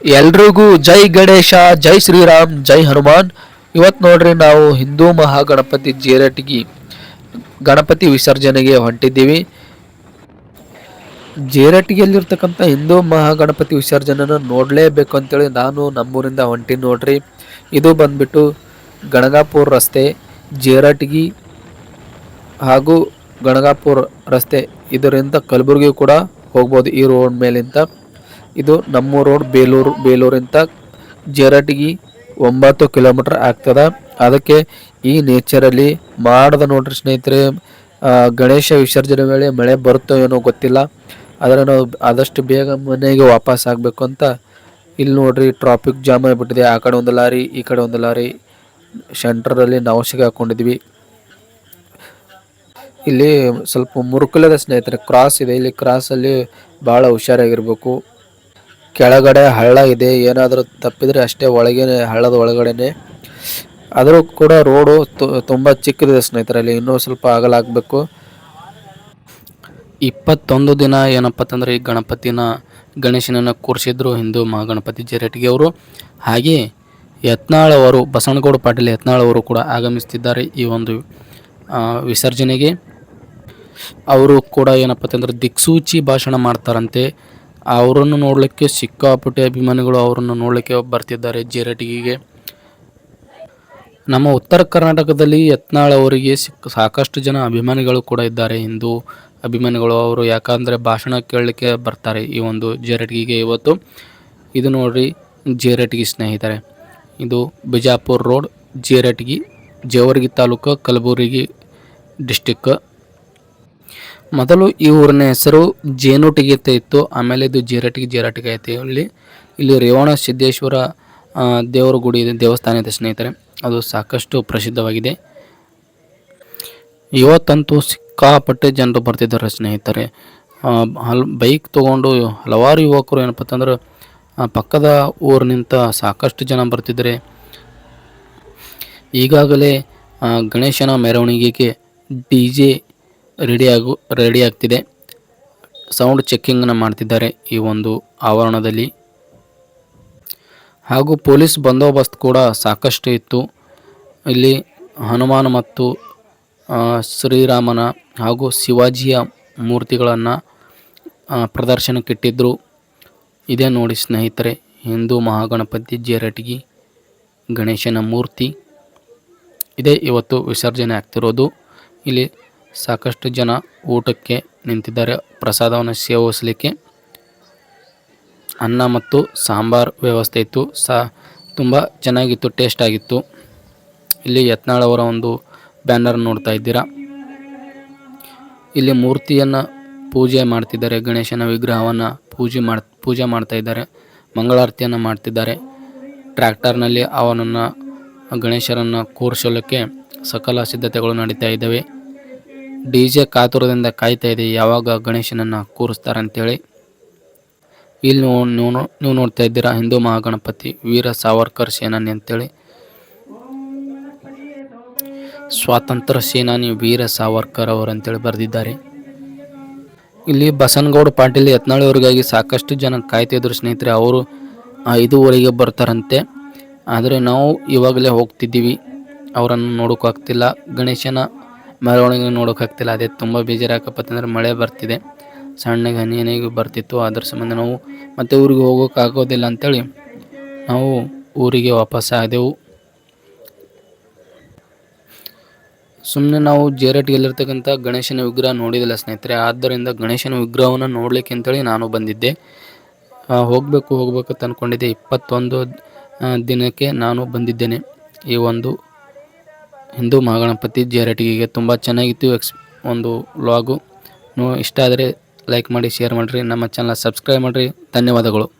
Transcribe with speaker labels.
Speaker 1: ಎಲ್ರಿಗೂ ಜೈ ಗಣೇಶ, ಜೈ ಶ್ರೀರಾಮ್, ಜೈ ಹನುಮಾನ್. ಇವತ್ತು ನೋಡ್ರಿ ನಾವು ಹಿಂದೂ ಮಹಾಗಣಪತಿ ಜೇರಟ್ಗಿ ಗಣಪತಿ ವಿಸರ್ಜನೆಗೆ ಹೊಂಟಿದ್ದೀವಿ. ಜೇರಟ್ಗಿಯಲ್ಲಿರ್ತಕ್ಕಂಥ ಹಿಂದೂ ಮಹಾಗಣಪತಿ ವಿಸರ್ಜನೆನ ನೋಡಲೇಬೇಕು ಅಂತೇಳಿ ನಾನು ನಮ್ಮೂರಿಂದ ಹೊಂಟಿ ನೋಡ್ರಿ. ಇದು ಬಂದ್ಬಿಟ್ಟು ಗಣಗಾಪುರ ರಸ್ತೆ ಜೇರಟ್ಗಿ ಹಾಗೂ ಗಣಗಾಪುರ ರಸ್ತೆ ಇದರಿಂದ ಕಲಬುರಗಿ ಕೂಡ ಹೋಗ್ಬೋದು ಈ ರೋಡ್ ಮೇಲಿಂದ. ಇದು ನಮ್ಮ ರೋಡ್ ಬೇಲೂರು, ಬೇಲೂರಿಂದ ಜೇರಟ್ಗಿ ಒಂಬತ್ತು ಕಿಲೋಮೀಟರ್ ಆಗ್ತದ. ಅದಕ್ಕೆ ಈ ನೇಚರಲ್ಲಿ ಮಾಡದ ನೋಡ್ರಿ ಸ್ನೇಹಿತರೆ ಗಣೇಶ ವಿಸರ್ಜನೆ ವೇಳೆ ಮಳೆ ಬರುತ್ತೋ ಏನೋ ಗೊತ್ತಿಲ್ಲ. ಆದರೆ ನಾವು ಆದಷ್ಟು ಬೇಗ ಮನೆಗೆ ವಾಪಸ್ ಆಗಬೇಕು ಅಂತ ಇಲ್ಲಿ ನೋಡ್ರಿ ಟ್ರಾಫಿಕ್ ಜಾಮ್ ಆಗಿಬಿಟ್ಟಿದೆ. ಆ ಕಡೆ ಒಂದು ಲಾರಿ, ಈ ಕಡೆ ಒಂದು ಲಾರಿ ಸೆಂಟ್ರಲ್ಲಿ ನಾವು ಸಿಗಾಕೊಂಡಿದ್ವಿ. ಇಲ್ಲಿ ಸ್ವಲ್ಪ ಮುರುಕುಲದ ಸ್ನೇಹಿತರೆ ಕ್ರಾಸ್ ಇದೆ. ಇಲ್ಲಿ ಕ್ರಾಸಲ್ಲಿ ಭಾಳ ಹುಷಾರಾಗಿರ್ಬೇಕು. ಕೆಳಗಡೆ ಹಳ್ಳ ಇದೆ, ಏನಾದರೂ ತಪ್ಪಿದರೆ ಅಷ್ಟೇ ಒಳಗೆ ಹಳ್ಳದ ಒಳಗಡೆನೆ. ಆದರೂ ಕೂಡ ರೋಡು ತುಂಬ ಚಿಕ್ಕದಿದೆ ಸ್ನೇಹಿತರಲ್ಲಿ ಇನ್ನೂ ಸ್ವಲ್ಪ ಆಗಲಾಗಬೇಕು
Speaker 2: ಇಪ್ಪತ್ತೊಂದು ದಿನ ಏನಪ್ಪ ಅಂತಂದರೆ ಈ ಗಣಪತಿನ ಗಣೇಶನನ್ನು ಕೂರಿಸಿದ್ರು ಹಿಂದೂ ಮಹಾಗಣಪತಿ ಜೆರಟಿಗೆ ಅವರು. ಹಾಗೆ ಯತ್ನಾಳ್ ಅವರು, ಬಸವನಗೌಡ ಪಾಟೀಲ್ ಯತ್ನಾಳ್ ಅವರು ಕೂಡ ಆಗಮಿಸ್ತಿದ್ದಾರೆ ಈ ಒಂದು ವಿಸರ್ಜನೆಗೆ. ಅವರು ಕೂಡ ಏನಪ್ಪ ಅಂತಂದರೆ ದಿಕ್ಸೂಚಿ ಭಾಷಣ ಮಾಡ್ತಾರಂತೆ. ಅವರನ್ನು ನೋಡಲಿಕ್ಕೆ ಸಿಕ್ಕಾಪಟ್ಟೆ ಅಭಿಮಾನಿಗಳು ಅವರನ್ನು ನೋಡಲಿಕ್ಕೆ ಬರ್ತಿದ್ದಾರೆ ಜೇರಟಿಗೆಗೆ. ನಮ್ಮ ಉತ್ತರ ಕರ್ನಾಟಕದಲ್ಲಿ ಯತ್ನಾಳ್ ಅವರಿಗೆ ಸಿಕ್ಕ ಸಾಕಷ್ಟು ಜನ ಅಭಿಮಾನಿಗಳು ಕೂಡ ಇದ್ದಾರೆ. ಹಿಂದೂ ಅಭಿಮಾನಿಗಳು ಅವರು ಯಾಕಂದರೆ ಭಾಷಣ ಕೇಳಲಿಕ್ಕೆ ಬರ್ತಾರೆ ಈ ಒಂದು ಜೇರಟ್ಗಿಗೆ ಇವತ್ತು. ಇದು ನೋಡ್ರಿ ಜೇರಟಿಗೆ ಸ್ನೇಹಿತರೆ. ಇದು ಬಿಜಾಪುರ್ ರೋಡ್ ಜೇರಟ್ಗಿ ಜೇವರ್ಗಿ ತಾಲೂಕು ಕಲಬುರಗಿ ಡಿಸ್ಟಿಕ್ ಮೊದಲು ಈ ಊರಿನ ಹೆಸರು ಜೇನುಟಿಗೆ ಇತ್ತು. ಆಮೇಲೆ ಇದು ಜೇರಟಿಗೆ ಜೇರಟಿಗೆ ಐತೆ ಇಲ್ಲಿ. ಇಲ್ಲಿ ರೇವಣ ಸಿದ್ದೇಶ್ವರ ದೇವರ ಗುಡಿ ಇದೆ. ದೇವಸ್ಥಾನ ಇದೆ ಸ್ನೇಹಿತರೆ. ಅದು ಸಾಕಷ್ಟು ಪ್ರಸಿದ್ಧವಾಗಿದೆ. ಇವತ್ತಂತೂ ಸಿಕ್ಕಾಪಟ್ಟೆ ಜನರು ಬರ್ತಿದ್ದಾರೆ ಸ್ನೇಹಿತರೆ. ಹಲ್, ಬೈಕ್ ತೊಗೊಂಡು ಹಲವಾರು ಯುವಕರು ಏನಪ್ಪ ಅಂತಂದ್ರೆ ಪಕ್ಕದ ಊರಿನಿಂದ ಸಾಕಷ್ಟು ಜನ ಬರ್ತಿದ್ದಾರೆ. ಈಗಾಗಲೇ ಗಣೇಶನ ಮೆರವಣಿಗೆಗೆ ಡಿ ಜೆ ರೆಡಿ ಆಗು ರೆಡಿ ಆಗ್ತಿದೆ ಸೌಂಡ್ ಚೆಕ್ಕಿಂಗ್ನ ಮಾಡ್ತಿದ್ದಾರೆ ಈ ಒಂದು ಆವರಣದಲ್ಲಿ. ಹಾಗೂ ಪೊಲೀಸ್ ಬಂದೋಬಸ್ತ್ ಕೂಡ ಸಾಕಷ್ಟು ಇತ್ತು. ಇಲ್ಲಿ ಹನುಮಾನ್ ಮತ್ತು ಶ್ರೀರಾಮನ ಹಾಗೂ ಶಿವಾಜಿಯ ಮೂರ್ತಿಗಳನ್ನು ಪ್ರದರ್ಶನಕ್ಕಿಟ್ಟಿದ್ದರು ಇದೇ ನೋಡಿ ಸ್ನೇಹಿತರೆ, ಹಿಂದೂ ಮಹಾಗಣಪತಿ ಜೇರಟಗಿ ಗಣೇಶನ ಮೂರ್ತಿ. ಇದೇ ಇವತ್ತು ವಿಸರ್ಜನೆ ಆಗ್ತಿರೋದು. ಇಲ್ಲಿ ಸಾಕಷ್ಟು ಜನ ಊಟಕ್ಕೆ ನಿಂತಿದ್ದಾರೆ. ಪ್ರಸಾದವನ್ನು ಸೇವಿಸಲಿಕ್ಕೆ ಅನ್ನ ಮತ್ತು ಸಾಂಬಾರ್ ವ್ಯವಸ್ಥೆ ಇತ್ತು. ಸಾ, ತುಂಬ ಚೆನ್ನಾಗಿತ್ತು ಟೇಸ್ಟ್ ಆಗಿತ್ತು. ಇಲ್ಲಿ ಯತ್ನಾಳ್ ಅವರ ಒಂದು ಬ್ಯಾನರ್ ನೋಡ್ತಾ ಇದ್ದೀರಾ? ಇಲ್ಲಿ ಮೂರ್ತಿಯನ್ನು ಪೂಜೆ ಮಾಡ್ತಿದ್ದಾರೆ. ಗಣೇಶನ ವಿಗ್ರಹವನ್ನು ಪೂಜೆ ಮಾಡ್, ಪೂಜೆ ಮಾಡ್ತಾ ಇದ್ದಾರೆ. ಮಂಗಳಾರತಿಯನ್ನು ಮಾಡ್ತಿದ್ದಾರೆ. ಟ್ರ್ಯಾಕ್ಟರ್ನಲ್ಲಿ ಅವನನ್ನು, ಗಣೇಶರನ್ನು ಕೂರಿಸಲಿಕ್ಕೆ ಸಕಲ ಸಿದ್ಧತೆಗಳು ನಡೀತಾ ಇದ್ದಾವೆ. ಡಿ ಜೆ ಕಾತುರದಿಂದ ಕಾಯ್ತಾ ಇದೆ. ಯಾವಾಗ ಗಣೇಶನನ್ನು ಕೂರಿಸ್ತಾರಂತೇಳಿ ಇಲ್ಲಿ ನೀವು ನೀವು ನೋಡ್ತಾ ಇದ್ದೀರಾ. ಹಿಂದೂ ಮಹಾಗಣಪತಿ ವೀರ ಸಾವರ್ಕರ್ ಸೇನಾನಿ ಅಂತೇಳಿ. ಸ್ವಾತಂತ್ರ್ಯ ಸೇನಾನಿ ವೀರ ಸಾವರ್ಕರ್ ಅವರು ಅಂತೇಳಿ ಬರೆದಿದ್ದಾರೆ. ಇಲ್ಲಿ ಬಸನಗೌಡ ಪಾಟೀಲ್ ಯತ್ನಾಳ್ ಅವರಿಗಾಗಿ ಸಾಕಷ್ಟು ಜನ ಕಾಯ್ತಿದ್ರು ಸ್ನೇಹಿತರೆ. ಅವರು ಐದೂವರೆಗೆ ಬರ್ತಾರಂತೆ. ಆದರೆ ನಾವು ಇವಾಗಲೇ ಹೋಗ್ತಿದ್ದೀವಿ. ಅವರನ್ನು ನೋಡೋಕ್ಕಾಗ್ತಿಲ್ಲ. ಗಣೇಶನ ಮೆರವಣಿಗೆ ನೋಡೋಕ್ಕಾಗ್ತಿಲ್ಲ ಅದೇ ತುಂಬ ಬೇಜಾರಾಕಪ್ಪ ಅಂತಂದ್ರೆ ಮಳೆ ಬರ್ತಿದೆ. ಸಣ್ಣಗೆ ಹನಿ ಹನಿಗೂ ಬರ್ತಿತ್ತು. ಅದ್ರ ಸಂಬಂಧ ನಾವು ಮತ್ತೆ ಊರಿಗೆ ಹೋಗೋಕ್ಕಾಗೋದಿಲ್ಲ ಅಂತೇಳಿ ನಾವು ಊರಿಗೆ ವಾಪಸ್ ಆದೆವು. ಸುಮ್ಮನೆ ನಾವು ಜೇರಟ್ಗೆಲ್ಲಿರ್ತಕ್ಕಂಥ ಗಣೇಶನ ವಿಗ್ರಹ ನೋಡಿದಿಲ್ಲ ಸ್ನೇಹಿತರೆ. ಆದ್ದರಿಂದ ಗಣೇಶನ ವಿಗ್ರಹವನ್ನು ನೋಡಲಿಕ್ಕೆ ಅಂತೇಳಿ ನಾನು ಬಂದಿದ್ದೆ. ಹೋಗಬೇಕು ಹೋಗಬೇಕು ಅಂತ ಅಂದ್ಕೊಂಡಿದ್ದೆ ಇಪ್ಪತ್ತೊಂದು ದಿನಕ್ಕೆ ನಾನು ಬಂದಿದ್ದೇನೆ. ಈ ಒಂದು ಹಿಂದೂ ಮಹಾಗಣಪತಿ ಜೇರಟಿಗೆ ತುಂಬ ಚೆನ್ನಾಗಿತ್ತು ಎಕ್ಸ್ ಒಂದು ವ್ಲಾಗು. ನೋ ಇಷ್ಟ ಆದರೆ ಲೈಕ್ ಮಾಡಿ ಶೇರ್ ಮಾಡಿರಿ. ನಮ್ಮ ಚಾನಲ್ ಸಬ್ಸ್ಕ್ರೈಬ್ ಮಾಡಿರಿ. ಧನ್ಯವಾದಗಳು.